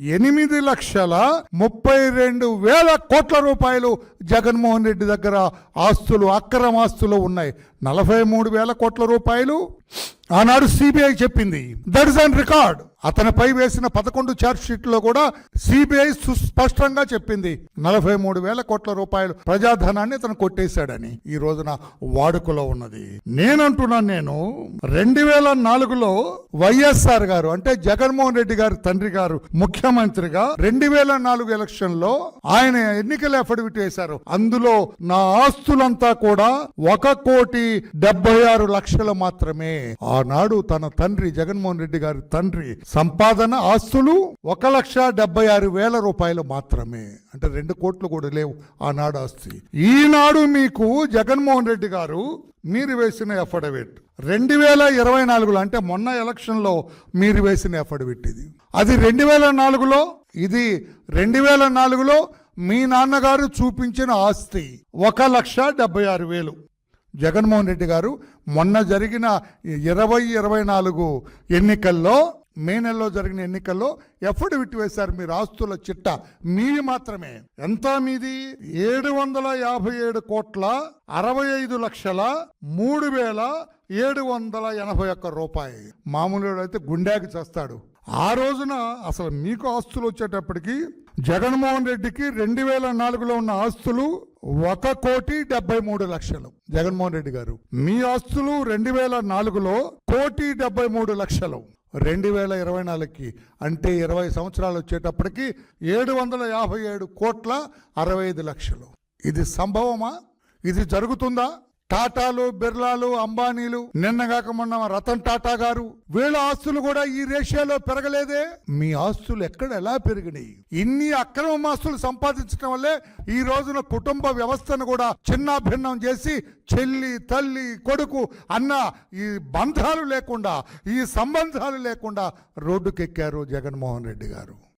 ఎనిమిది లక్షల ముప్పై రెండు వేల కోట్ల రూపాయలు జగన్మోహన్ రెడ్డి దగ్గర ఆస్తులు అక్రమ ఆస్తులు ఉన్నాయి. నలభై మూడు వేల కోట్ల రూపాయలు. ఆనాడు సిబిఐ చెప్పింది. దట్ ఇస్ అన్ రికార్డ్ అతనిపై వేసిన పదకొండు ఛార్జ్ షీట్లో కూడా సిబిఐ సుస్పష్టంగా చెప్పింది. నలభై మూడు వేల కోట్ల రూపాయలు ప్రజాధనాన్ని అతను కొట్టేశాడని ఈ రోజున వాడుకలో ఉన్నది. నేనంటున్నాను నేను రెండు వేల నాలుగులో వైఎస్ఆర్ గారు అంటే జగన్మోహన్ రెడ్డి గారి తండ్రి గారు ముఖ్యమంత్రిగా రెండు వేల నాలుగు ఎలక్షన్లో ఆయన ఎన్నికల అఫిడవిట్ వేశారు. అందులో నా ఆస్తులంతా కూడా ఒక కోటి డెబ్బై ఆరు లక్షలు మాత్రమే. ఆనాడు తన తండ్రి జగన్మోహన్ రెడ్డి గారి తండ్రి సంపాదన ఆస్తులు ఒక లక్ష డెబ్బై ఆరు వేల రూపాయలు మాత్రమే. అంటే రెండు కోట్లు కూడా లేవు ఆనాడు ఆస్తి. ఈనాడు మీకు జగన్మోహన్ రెడ్డి గారు మీరు వేసిన అఫిడవిట్ రెండు వేల ఇరవై నాలుగులో అంటే మొన్న ఎలక్షన్లో మీరు వేసిన అఫిడవిట్ ఇది. అది రెండు వేల నాలుగులో ఇది రెండు వేల నాలుగులో మీ నాన్నగారు చూపించిన ఆస్తి ఒక లక్ష డెబ్బై ఆరు వేలు. జగన్మోహన్ రెడ్డి గారు మొన్న జరిగిన ఇరవై ఇరవై నాలుగు ఎన్నికల్లో మే నెలలో జరిగిన ఎన్నికల్లో ఎఫిడవిట్ వేశారు మీరు ఆస్తుల చిట్ట. మీది మాత్రమే. ఎంత మీది? ఏడు వందల యాభై ఏడు కోట్ల అరవై ఐదు లక్షల మూడు వేల ఏడు వందల ఎనభై ఒక్క రూపాయి. మామూలు అయితే గుండెకి చేస్తాడు. ఆ రోజున అసలు మీకు ఆస్తులు వచ్చేటప్పటికి జగన్మోహన్ రెడ్డికి రెండు వేల నాలుగులో ఉన్న ఆస్తులు ఒక కోటి డెబ్బై మూడు లక్షలు. జగన్మోహన్ రెడ్డి గారు మీ ఆస్తులు రెండు వేల నాలుగులో కోటి డెబ్బై మూడు లక్షలు. రెండు వేల ఇరవై నాలుగుకి అంటే ఇరవై సంవత్సరాలు వచ్చేటప్పటికి ఏడు వందల యాభై ఏడు కోట్ల అరవై ఐదు లక్షలు. ఇది సంభవమా? ఇది జరుగుతుందా? టాటాలు బిర్లాలు అంబానీలు నిన్నగాక మొన్న రతన్ టాటా గారు వీళ్ళ ఆస్తులు కూడా ఈ రేషియోలో పెరగలేదే? మీ ఆస్తులు ఎక్కడ ఎలా పెరిగినాయి? ఇన్ని అక్రమ ఆస్తులు సంపాదించడం వల్లే ఈ రోజున కుటుంబ వ్యవస్థను కూడా చిన్న భిన్నం చేసి చెల్లి తల్లి కొడుకు అన్న ఈ బంధాలు లేకుండా ఈ సంబంధాలు లేకుండా రోడ్డుకెక్కారు జగన్మోహన్ రెడ్డి గారు.